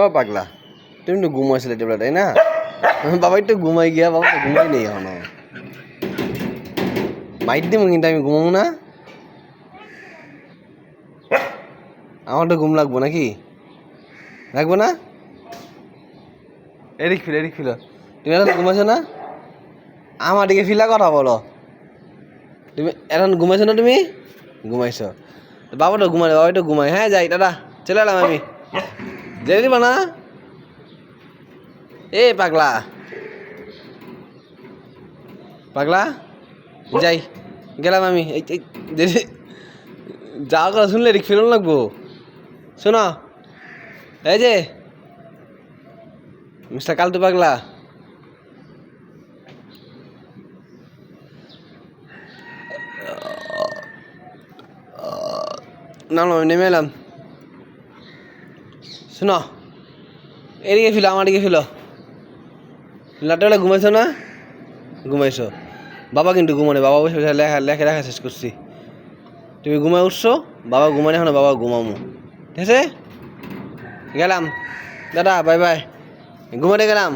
ও পাগলা, তুমি তো ঘুমাইছিলে টেবলা তাই না? বাবা, একটু ঘুমাই গিয়া, বাবা, তো ঘুমাই নেই এখনও। মাইট দিব কিন্তু আমি ঘুমাবো না? আমার তো ঘুম লাগবো নাকি? লাগবো না? এদিক ফিল এদিক ফিল তুমি এখন ঘুমাইছো না? আমার দিকে ফিলা কথা বলো। তুমি এখন ঘুমাইছো না তুমি? ঘুমাইছো। বাবা তো ঘুমাই বাবা তো ঘুমাই হ্যাঁ যাই দাদা চলে এলাম আমি। যেতে দিবা না এ, পাগলা। পাগলা, যাই, গেলাম আমি। যে- কথা শুনলে এদিক ফিরন লাগবো। শোনো, এই যে, মিস্টার কালতু পাগলা। নামলাম আমি নেমে এলাম। শোনো। এদিকে ফিলো আমার দিকে ফিলো লাটে ঘুমাইছো না? ঘুমাইছো। বাবা কিন্তু ঘুমানে বাবা বসে লেখা লেখা লেখা শেষ করছি। তুমি ঘুমায় উঠছো? বাবা ঘুমানে এখন, বাবা ঘুমামো। ঠিক আছে? গেলাম। দাদা, বাই বাই। ঘুমাতে গেলাম।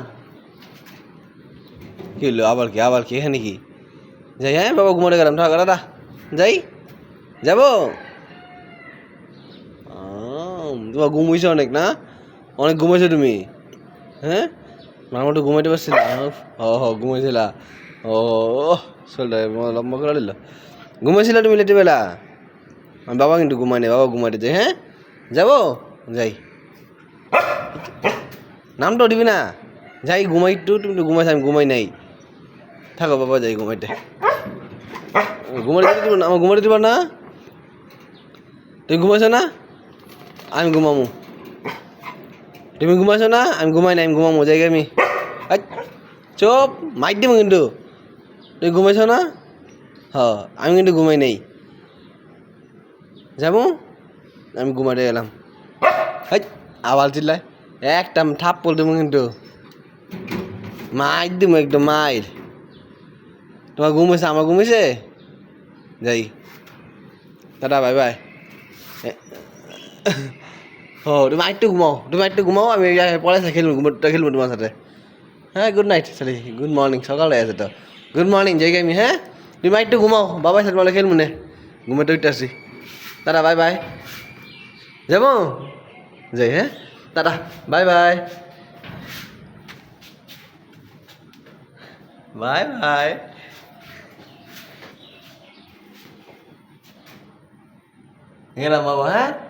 কি হলো? আবার কি? আবার কি? এখানে কি? যাই হ্যাঁ বাবা ঘুমাতে গেলাম। থাকা দাদা। যাই। যাব? আম, তোমার ঘুমাইছো অনেক না? অনেক ঘুমাইছো তুমি? হ্যাঁ? আমার মতো ঘুমাইতে পারছিলা হ হ ঘুমাইছিলা ও শরীরটা লম্বা করে নিল ঘুমাইছিলা তুমি বেলা? আমার বাবা কিন্তু ঘুমায় নেই বাবা ঘুমাইতে যাই হ্যাঁ? যাব? যাই। নামটাও দিবি না? যাই ঘুমাই একটু তুমি তো ঘুমাইছো আমি ঘুমাই নাই। থাকো বাবা যাই ঘুমাইতে। ঘুমাইতে দিব না আমার ঘুমাইতে দিব না? তুমি ঘুমাইছো না? আমি ঘুমামু। তুমি ঘুমাইছো না? আমি ঘুমাই না আমি ঘুমামু, যাই আমি। চুপ, মাইক দিব কিন্তু। তুমি ঘুমাইছো না? হ, আমি কিন্তু ঘুমাই নেই। যাব আমি ঘুমাতে গেলাম। হাই আওয়াজ চিল্লাই একটা থাপ পল দেবো কিন্তু। মাইর দিব একদম মাইর। তোমার ঘুমাইছে আমার ঘুমাইছে যাই। Tata, bye bye. ও তুমি আরেকটু ঘুমাও তুমি আরেকটু ঘুমাও আমি পরে খেলব ঘুমোটা খেলব তোমার সাথে হ্যাঁ গুড নাইট চলে গুড মর্নিং সকালে আছে তো গুড মর্নিং যাই আমি হ্যাঁ তুমি আরেকটু ঘুমাও বাবার সাথে বলে খেলব নে ঘুমাতে উঠতে আসি দাদা বাই বাই যাব যাই হ্যাঁ দাদা বাই বাই বাই বাই গেলাম বাবা হ্যাঁ